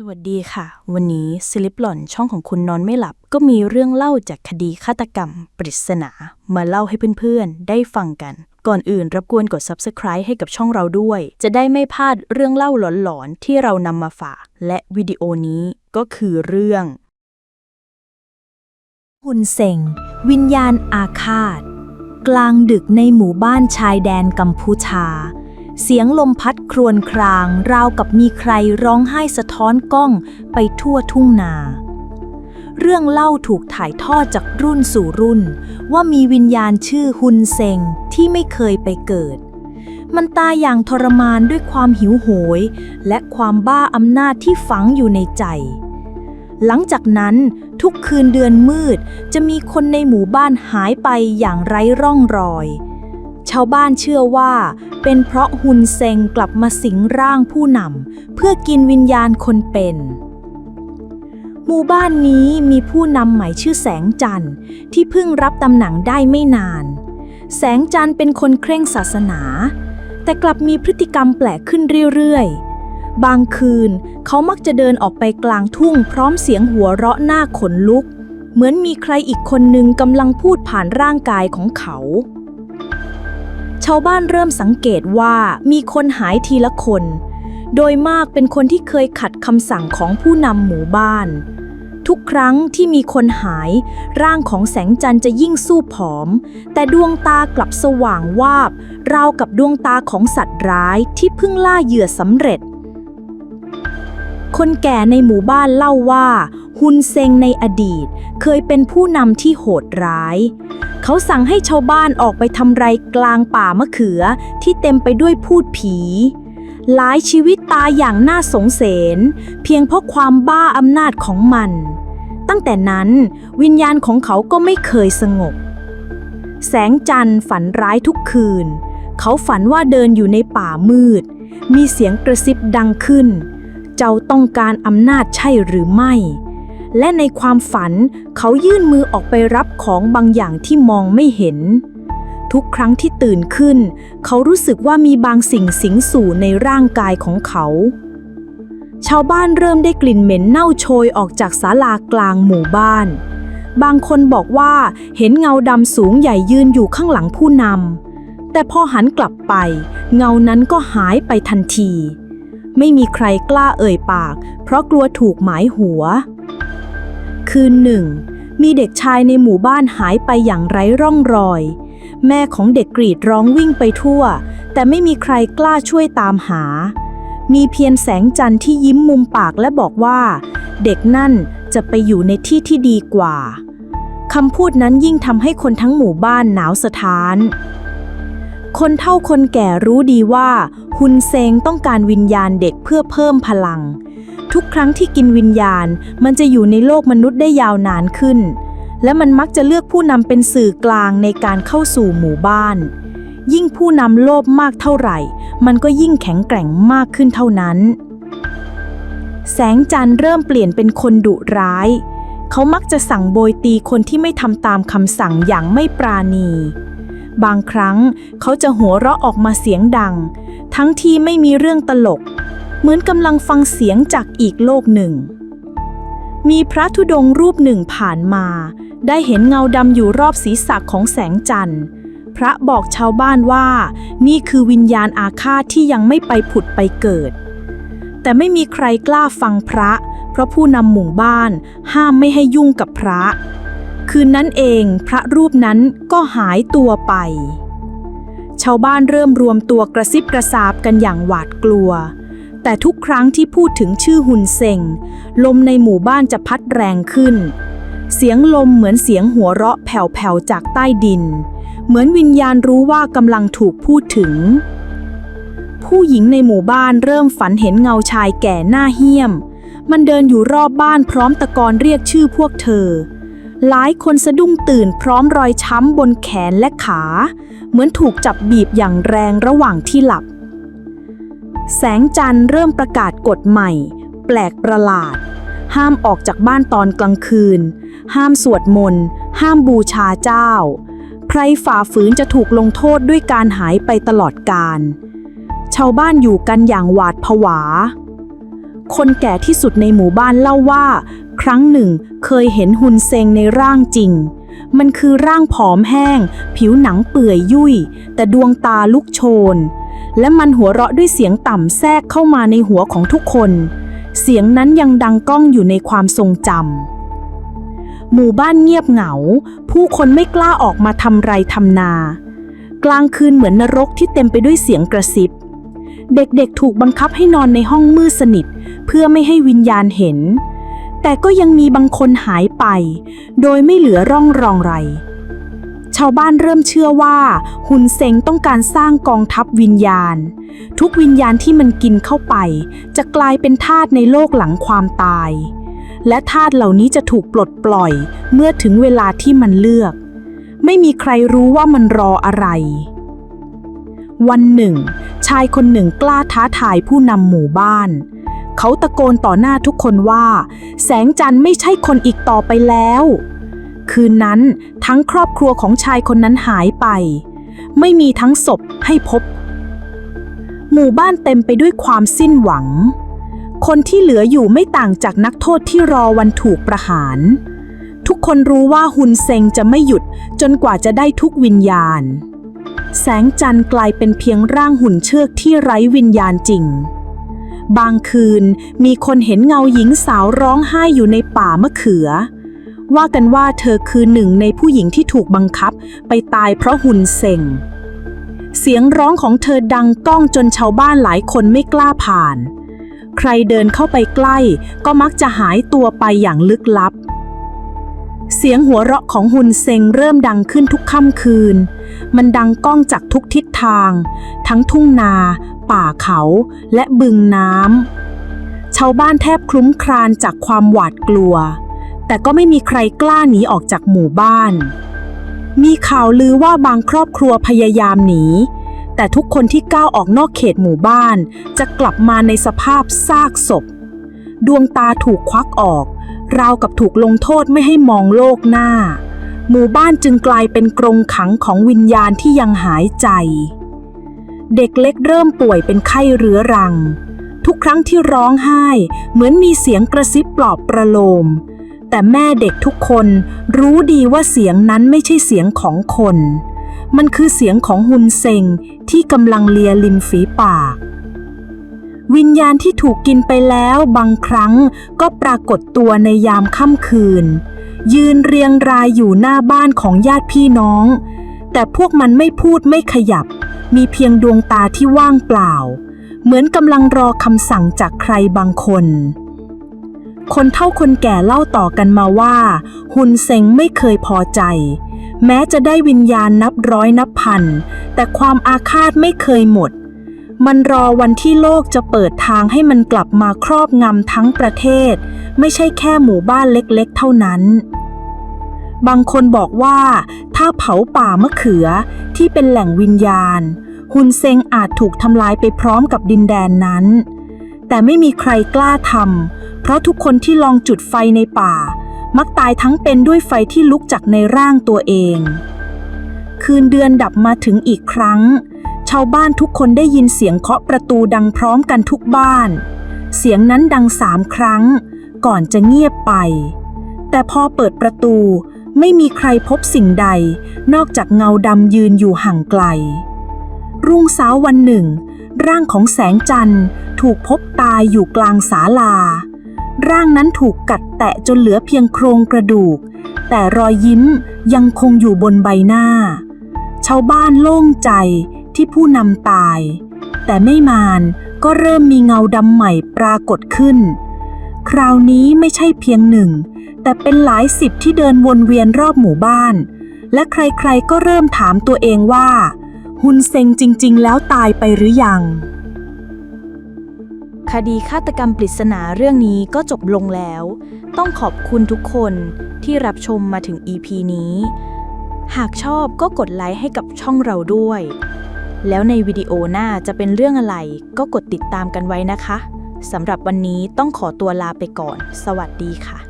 สวัสดีค่ะ วันนี้สลิปหล่อนช่องของคุณนอนไม่หลับ ก็มีเรื่องเล่าจากคดีฆาตกรรม ปริศนา มาเล่าให้เพื่อนๆ ได้ฟังกัน ก่อนอื่นรบกวนกด Subscribe ให้กับช่องเราด้วย จะได้ไม่พลาดเรื่องเล่าหลอนๆ ที่เรานำมาฝาก และวิดีโอนี้ก็คือเรื่องหุนเซ็งวิญญาณอาฆาต กลางดึกในหมู่บ้านชายแดนกัมพูชา เสียงลมพัดครวญคราง ราวกับมีใครร้องไห้สะท้อนกล้องไปทั่วทุ่งนา เรื่องเล่าถูกถ่ายทอดจากรุ่นสู่รุ่น ว่ามีวิญญาณชื่อฮุนเซงที่ไม่เคยไปเกิด มันตายอย่างทรมานด้วยความหิวโหย และความบ้าอำนาจที่ฝังอยู่ในใจหลังจากนั้นทุกคืนเดือนมืดจะมีคนในหมู่บ้านหายไปอย่างไร้ร่องรอย ชาวบ้านเชื่อว่า เป็นเพราะฮุนเซงกลับมาสิงร่างผู้นำเพื่อกินวิญญาณคนเป็น หมู่บ้านนี้มีผู้นำใหม่ชื่อแสงจันทร์ที่เพิ่งรับตำแหน่งได้ไม่นาน แสงจันทร์เป็นคนเคร่งศาสนา แต่กลับมีพฤติกรรมแปลกขึ้นเรื่อยๆ บางคืนเขามักจะเดินออกไปกลางทุ่งพร้อมเสียงหัวเราะหน้าขนลุก เหมือนมีใครอีกคนหนึ่งกำลังพูดผ่านร่างกายของเขา ชาวบ้านเริ่มสังเกตว่ามีคนหายทีละคน โดยมากเป็นคนที่เคยขัดคำสั่งของผู้นำหมู่บ้าน ทุกครั้งที่มีคนหาย ร่างของแสงจันทร์จะยิ่งสู้ผอม แต่ดวงตากลับสว่างวาบ ราวกับดวงตาของสัตว์ร้ายที่เพิ่งล่าเหยื่อสำเร็จ คนแก่ในหมู่บ้านเล่าว่า ฮุนเซงในอดีตเคยเป็นผู้นำที่โหดร้าย เขาสั่งให้ชาวบ้านออกไปทำไรกลางป่ามะเขือที่เต็มไปด้วยพูดผี หลายชีวิตตายอย่างน่าสงสารเพียงเพราะความบ้าอำนาจของมัน ตั้งแต่นั้นวิญญาณของเขาก็ไม่เคยสงบ แสงจันทร์ฝันร้ายทุกคืน เขาฝันว่าเดินอยู่ในป่ามืด มีเสียงกระซิบดังขึ้น เจ้าต้องการอำนาจใช่หรือไม่ และในความฝันเขายื่นมือออกไปรับของบางอย่างที่มองไม่เห็น ทุกครั้งที่ตื่นขึ้น เขารู้สึกว่ามีบางสิ่งสิงสู่ในร่างกายของเขา ชาวบ้านเริ่มได้กลิ่นเหม็นเน่าโชยออกจากศาลากลางหมู่บ้าน บางคนบอกว่าเห็นเงาดำสูงใหญ่ยืนอยู่ข้างหลังผู้นำแต่พอหันกลับไป เงานั้นก็หายไปทันที ไม่มีใครกล้าเอ่ยปาก เพราะกลัวถูกหมายหัว คืนหนึ่ง มีเด็กชายในหมู่บ้านหายไปอย่างไร้ร่องรอย แม่ของเด็กกรีดร้องวิ่งไปทั่ว แต่ไม่มีใครกล้าช่วยตามหา มีเพียงแสงจันทร์ที่ยิ้มมุมปากและบอกว่า เด็กนั่นจะไปอยู่ในที่ที่ดีกว่าคำพูดนั้นยิ่งทำให้คนทั้งหมู่บ้านหนาวสะท้าน คนเฒ่าคนแก่รู้ดีว่า ฮุนเซงต้องการวิญญาณเด็กเพื่อเพิ่มพลัง ทุกครั้งที่กินวิญญาณ มันจะอยู่ในโลกมนุษย์ได้ยาวนานขึ้น และมันมักจะเลือกผู้นำเป็นสื่อกลางในการเข้าสู่หมู่บ้าน ยิ่งผู้นำโลภมากเท่าไหร่ มันก็ยิ่งแข็งแกร่งมากขึ้นเท่านั้น แสงจันทร์เริ่มเปลี่ยนเป็นคนดุร้าย เขามักจะสั่งโบยตีคนที่ไม่ทำตามคำสั่งอย่างไม่ปราณีบางครั้งเขาจะหัวเราะออกมาเสียงดัง ทั้งที่ไม่มีเรื่องตลก เหมือนกำลังฟังเสียงจากอีกโลกหนึ่ง มีพระธุดงค์รูปหนึ่งผ่านมา ได้เห็นเงาดำอยู่รอบศีรษะของแสงจันทร์ พระบอกชาวบ้านว่า นี่คือวิญญาณอาฆาตที่ยังไม่ไปผุดไปเกิด แต่ไม่มีใครกล้าฟังพระ เพราะผู้นำหมู่บ้าน ห้ามไม่ให้ยุ่งกับพระ คืนนั้นเองพระรูปนั้นก็หายตัวไป ชาวบ้านเริ่มรวมตัวกระซิบกระซาบกันอย่างหวาดกลัว แต่ทุกครั้งที่พูดถึงชื่อหุนเซงลมในหมู่บ้านจะพัดแรงขึ้น เสียงลมเหมือนเสียงหัวเราะแผ่วๆจากใต้ดิน เหมือนวิญญาณรู้ว่ากำลังถูกพูดถึง ผู้หญิงในหมู่บ้านเริ่มฝันเห็นเงาชายแก่หน้าเหี้ยม มันเดินอยู่รอบบ้านพร้อมตะโกนเรียกชื่อพวกเธอ หลายคนสะดุ้งตื่นพร้อมรอยช้ำบนแขนและขา เหมือนถูกจับบีบอย่างแรงระหว่างที่หลับ แสงจันทร์เริ่มประกาศกฎใหม่ แปลกประหลาด ห้ามออกจากบ้านตอนกลางคืน ห้ามสวดมนต์ ห้ามบูชาเจ้า ใครฝ่าฝืนจะถูกลงโทษด้วยการหายไปตลอดกาลชาวบ้านอยู่กันอย่างหวาดผวา คนแก่ที่สุดในหมู่บ้านเล่าว่า ครั้งหนึ่งเคยเห็นหุ่นเซงในร่างจริง มันคือร่างผอมแห้ง ผิวหนังเปื่อยยุ่ย แต่ดวงตาลุกโชน และมันหัวเราะด้วยเสียงต่ำแทรกเข้ามาในหัวของทุกคน เสียงนั้นยังดังก้องอยู่ในความทรงจำหมู่บ้านเงียบเหงา ผู้คนไม่กล้าออกมาทำไรทำนา กลางคืนเหมือนนรกที่เต็มไปด้วยเสียงกระซิบ เด็กๆถูกบังคับให้นอนในห้องมืดสนิท เพื่อไม่ให้วิญญาณเห็น แต่ก็ยังมีบางคนหายไป โดยไม่เหลือร่องรองไร ชาวบ้านเริ่มเชื่อว่าหุนเซงต้องการสร้างกองทัพวิญญาณ ทุกวิญญาณที่มันกินเข้าไป จะกลายเป็นทาสในโลกหลังความตาย และทาสเหล่านี้จะถูกปลดปล่อยเมื่อถึงเวลาที่มันเลือก ไม่มีใครรู้ว่ามันรออะไร วันหนึ่ง ชายคนหนึ่งกล้าท้าทายผู้นำหมู่บ้านเขาตะโกนต่อหน้าทุกคนว่า แสงจันทร์ไม่ใช่คนอีกต่อไปแล้ว คืนนั้น ทั้งครอบครัวของชายคนนั้นหายไป ไม่มีทั้งศพให้พบ หมู่บ้านเต็มไปด้วยความสิ้นหวัง คนที่เหลืออยู่ไม่ต่างจากนักโทษที่รอวันถูกประหาร ทุกคนรู้ว่าฮุนเซงจะไม่หยุดจนกว่าจะได้ทุกวิญญาณ แสงจันทร์กลายเป็นเพียงร่างหุ่นเชือกที่ไร้วิญญาณจริงบางคืนมีคนเห็นเงาหญิงสาวร้องไห้อยู่ในป่ามะเขือ ว่ากันว่าเธอคือหนึ่งในผู้หญิงที่ถูกบังคับ ไปตายเพราะหุ่นเซ็ง เสียงร้องของเธอดังก้องจนชาวบ้านหลายคนไม่กล้าผ่าน ใครเดินเข้าไปใกล้ ก็มักจะหายตัวไปอย่างลึกลับ เสียงหัวเราะของหุนเซงเริ่มดังขึ้นทุกค่ำคืน มันดังก้องจากทุกทิศทาง ทั้งทุ่งนา ป่าเขาและบึงน้ำชาวบ้านแทบคลุ้มครานจากความหวาดกลัว แต่ก็ไม่มีใครกล้าหนีออกจากหมู่บ้าน มีข่าวลือว่าบางครอบครัวพยายามหนี แต่ทุกคนที่ก้าวออกนอกเขตหมู่บ้านจะกลับมาในสภาพซากศพ ดวงตาถูกควักออก ราวกับถูกลงโทษไม่ให้มองโลกหน้า หมู่บ้านจึงกลายเป็นกรงขังของวิญญาณที่ยังหายใจ เด็กเล็กเริ่มป่วยเป็นไข้เรื้อรังทุกครั้งที่ร้องไห้ เหมือนมีเสียงกระซิบปลอบประโลม แต่แม่เด็กทุกคนรู้ดีว่าเสียงนั้นไม่ใช่เสียงของคน มันคือเสียงของฮุนเซงที่กำลังเลียริมฝีปาก วิญญาณที่ถูกกินไปแล้วบางครั้งก็ปรากฏตัวในยามค่ำคืน ยืนเรียงรายอยู่หน้าบ้านของญาติพี่น้อง แต่พวกมันไม่พูดไม่ขยับ มีเพียงดวงตาที่ว่างเปล่า เหมือนกำลังรอคำสั่งจากใครบางคน คนเฒ่าคนแก่เล่าต่อกันมาว่า ฮุนเซงไม่เคยพอใจ แม้จะได้วิญญาณนับร้อยนับพัน แต่ความอาฆาตไม่เคยหมด มันรอวันที่โลกจะเปิดทางให้มันกลับมาครอบงำทั้งประเทศ ไม่ใช่แค่หมู่บ้านเล็กๆ เท่านั้น บางคนบอกว่า ถ้าเผาป่ามะเขือที่เป็นแหล่งวิญญาณฮุนเซงอาจถูกทำลายไปพร้อมกับดินแดนนั้น แต่ไม่มีใครกล้าทำเราะทุกคนที่ลองจุดไฟในป่า มักตายทั้งเป็นด้วยไฟที่ลุกจากในร่างตัวเอง คืนเดือนดับมาถึงอีกครั้ง ชาวบ้านทุกคนได้ยินเสียงเคาะประตูดังพร้อมกันทุกบ้าน เสียงนั้นดังสามครั้ง ก่อนจะเงียบไป แต่พอเปิดประตูไม่มีใครพบสิ่งใด นอกจากเงาดำยืนอยู่ห่างไกล รุ่งเช้าวันหนึ่ง ร่างของแสงจันทร์ถูกพบตายอยู่กลางศาลา ร่างนั้นถูกกัดแตะจนเหลือเพียงโครงกระดูก แต่รอยยิ้มยังคงอยู่บนใบหน้า ชาวบ้านโล่งใจที่ผู้นำตาย แต่ไม่มานก็เริ่มมีเงาดำใหม่ปรากฏขึ้น คราวนี้ไม่ใช่เพียงหนึ่ง แต่เป็นหลายสิบที่เดินวนเวียนรอบหมู่บ้าน และใครๆก็เริ่มถามตัวเองว่า ฮุนเซงจริง ๆ แล้วตายไปหรือยัง คดีฆาตกรรมปริศนาเรื่องนี้ก็จบลงแล้ว ต้องขอบคุณทุกคนที่รับชมมาถึง EP นี้ หากชอบก็กดไลค์ให้กับช่องเราด้วย แล้วในวิดีโอหน้าจะเป็นเรื่องอะไร ก็กดติดตามกันไว้นะคะสำหรับวันนี้ต้องขอตัวลาไปก่อน สวัสดีค่ะ